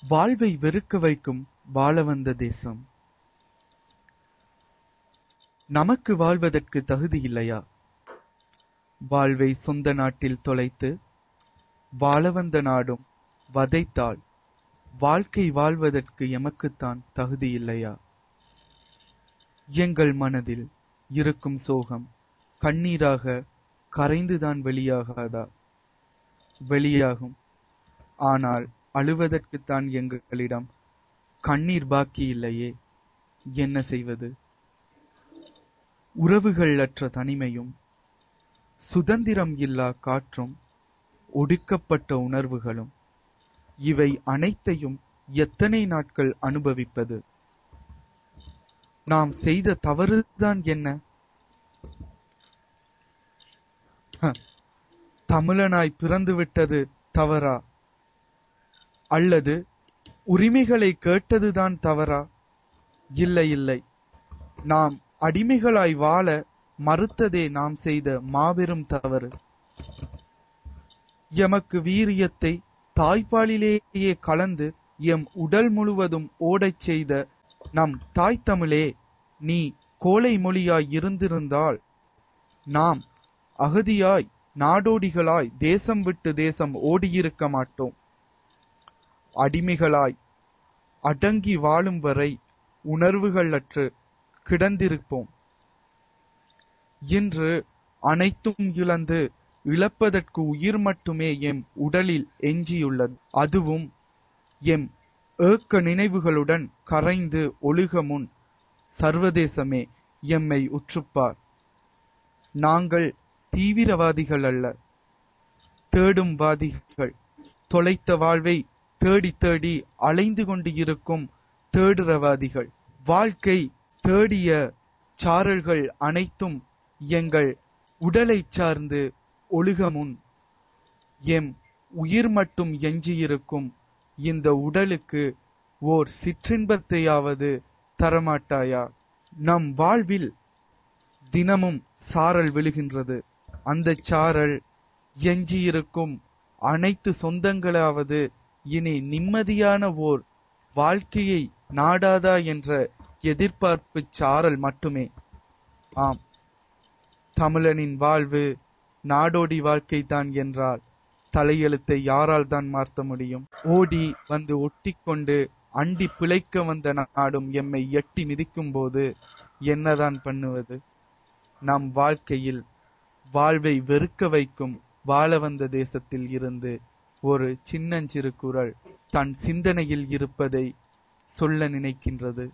வாழ்வை வெறுக்க வைக்கும் வாழ வந்த தேசம். நமக்கு வாழ்வதற்கு தகுதி இல்லையா? வாழ்வை சொந்த நாட்டில் தொலைத்து வாழ வந்த நாடும் வதைத்தால் வாழ்க்கை வாழ்வதற்கு எமக்குத்தான் தகுதி இல்லையா? எங்கள் மனதில் இருக்கும் சோகம் கண்ணீராக கரைந்துதான் வெளியாகாதா? வெளியாகும். ஆனால் அழுவதற்குத்தான் எங்களிடம் கண்ணீர் பாக்கி இல்லையே என்ன செய்வது? உறவுகள் அற்ற தனிமையும் சுதந்திரம் இல்லா காற்றும் ஒடுக்கப்பட்ட உணர்வுகளும் இவை அனைத்தையும் எத்தனை நாட்கள் அனுபவிப்பது? நாம் செய்த தவறுதான் என்ன? தமிழனாய் பிறந்துவிட்டது தவறா? அல்லது உரிமைகளை கேட்டதுதான் தவறா? இல்லை இல்லை. நாம் அடிமைகளாய் வாழ மறுத்ததே நாம் செய்த மாபெரும் தவறு. எமக்கு வீரியத்தை தாய்ப்பாலிலேயே கலந்து எம் உடல் முழுவதும் ஓடச் செய்த நம் தாய் தமிழே நீ கோலை மொழியாய் இருந்திருந்தால் நாம் அகதியாய் நாடோடிகளாய் தேசம் விட்டு தேசம் ஓடியிருக்க மாட்டோம். அடிமைகளாய் அடங்கி வாழும் வரை உணர்வுகள் அற்று கிடந்திருப்போம். இன்று அனைத்தும் இழந்து இழப்பதற்கு உயிர் மட்டுமே எம் உடலில் எஞ்சியுள்ளது. அதுவும் எம் ஏக்க நினைவுகளுடன் கரைந்து ஒழுக முன் சர்வதேசமே எம்மை உற்றுப்பார். நாங்கள் தீவிரவாதிகள் அல்ல தேடும் வாதிகள் தொலைத்த வாழ்வை தேடி தேடி அலைந்து கொண்டு இருக்கும் தேடுறவாதிகள். வாழ்க்கை தேடிய சாரல்கள் அனைத்தும் எங்கள் உடலை சார்ந்து ஒழுகமுன் எம் உயிர் மட்டும் எஞ்சியிருக்கும் இந்த உடலுக்கு ஓர் சிற்றின்பத்தையாவது தரமாட்டாயா? நம் வாழ்வில் தினமும் சாரல் விழுகின்றது. அந்த சாரல் எஞ்சியிருக்கும் அனைத்து சொந்தங்களாவது இனி நிம்மதியான ஓர் வாழ்க்கையை நாடாதா என்ற எதிர்பார்ப்பு சாரல் மட்டுமே. ஆம். தமிழனின் வாழ்வு நாடோடி வாழ்க்கைதான் என்றால் தலையெழுத்தை யாரால் தான் மாற்ற முடியும்? ஓடி வந்து ஒட்டிக்கொண்டு அண்டி பிழைக்க வந்த நாடும் எம்மை எட்டி மிதிக்கும் போது என்னதான் பண்ணுவது? நம் வாழ்க்கையில் வாழ்வை வெறுக்க வைக்கும் வாழ வந்த தேசத்தில் இருந்து ஒரு சின்னஞ்சிறு குரல் தன் சிந்தனையில் இருப்பதை சொல்ல நினைக்கின்றது.